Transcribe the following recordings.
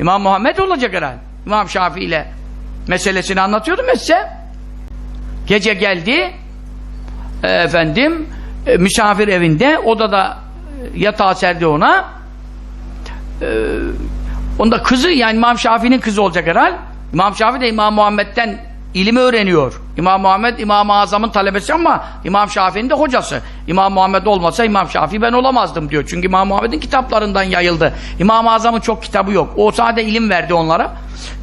İmam Muhammed olacak herhalde. İmam Şafii ile meselesini anlatıyordum ya size. Gece geldi e, efendim e, misafir evinde odada e, yatağı serdi ona onda kızı yani İmam Şafii'nin kızı olacak herhal İmam Şafii de İmam Muhammed'den ilimi öğreniyor. İmam Muhammed İmam-ı Azam'ın talebesi ama İmam Şafii'nin de hocası. İmam Muhammed olmasa İmam Şafii ben olamazdım diyor. Çünkü İmam Muhammed'in kitaplarından yayıldı. İmam-ı Azam'ın çok kitabı yok. O sadece ilim verdi onlara.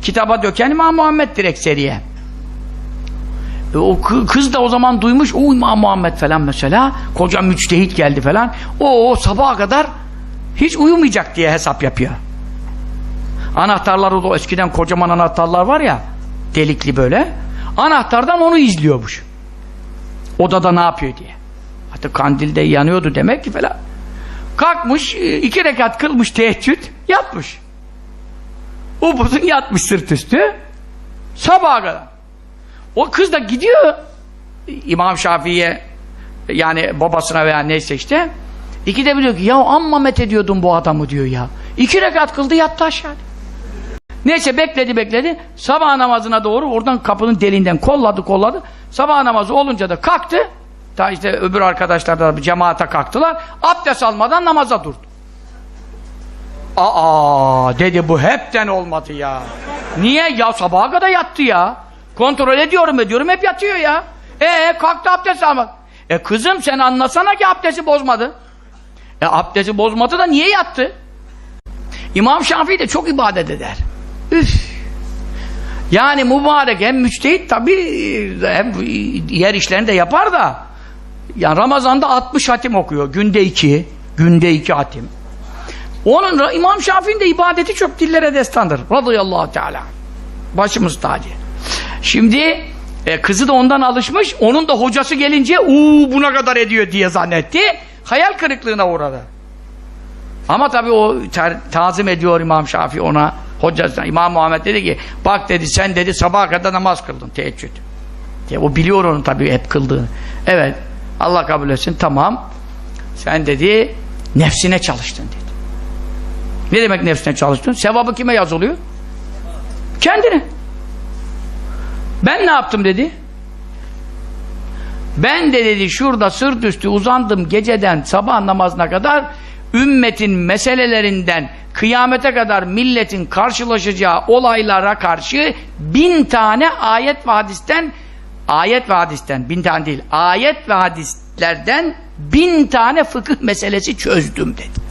Kitaba döken İmam Muhammed direkt seriye. E, o kı- kız da o zaman duymuş o İmam Muhammed falan mesela koca müçtehit geldi falan o, o sabaha kadar hiç uyumayacak diye hesap yapıyor anahtarları da eskiden kocaman anahtarlar var ya delikli böyle anahtardan onu izliyormuş. Odada ne yapıyor diye. Hatta kandilde yanıyordu demek ki falan. Kalkmış e, iki rekat kılmış teheccüd yatmış. Upuzun yatmış sırt üstü. Sabaha kadar. O kız da gidiyor. İmam Şafii'ye yani babasına veya neyse işte. İki de biliyor ki ya amma met ediyordun bu adamı diyor ya. İki rekat kıldı yattı aşağı. Neyse bekledi bekledi. Sabah namazına doğru oradan kapının deliğinden kolladı kolladı. Sabah namazı olunca da kalktı. Ta işte öbür arkadaşlar da cemaate kalktılar. Abdest almadan namaza durdu. Aa dedi bu hepten olmadı ya. Niye? Ya sabaha kadar yattı ya. Kontrol ediyorum ediyorum hep yatıyor ya. E kalktı abdest almadı. E kızım sen anlasana ki abdesti bozmadı. E abdesti bozmadı da niye yattı? İmam Şafii de çok ibadet eder. Üf. Yani mübarek hem müçtehit tabi hem yer işlerini de yapar da yani Ramazan'da 60 hatim okuyor. Günde iki. Günde iki hatim. Onun İmam Şafii'nin de ibadeti çok dillere destandır. Radıyallahu teala. Başımız tacı. Şimdi e, kızı da ondan alışmış. Onun da hocası gelince uuu buna kadar ediyor diye zannetti. Hayal kırıklığına uğradı. Ama tabii o ter- tazim ediyor İmam Şafii ona hocasına. İmam Muhammed dedi ki bak dedi sen dedi sabaha kadar namaz kıldın teheccüd. Diye, o biliyor onu tabii hep kıldığını. Evet Allah kabul etsin tamam. Sen dedi nefsine çalıştın dedi. Ne demek nefsine çalıştın? Sevabı kime yazılıyor? Kendine. Ben ne yaptım dedi. Ben de dedi şurada sırt üstü uzandım geceden sabah namazına kadar ümmetin meselelerinden kıyamete kadar milletin karşılaşacağı olaylara karşı bin tane ayet ve hadisten ayet ve hadisten bin tane değil ayet ve hadislerden bin tane fıkıh meselesi çözdüm dedi.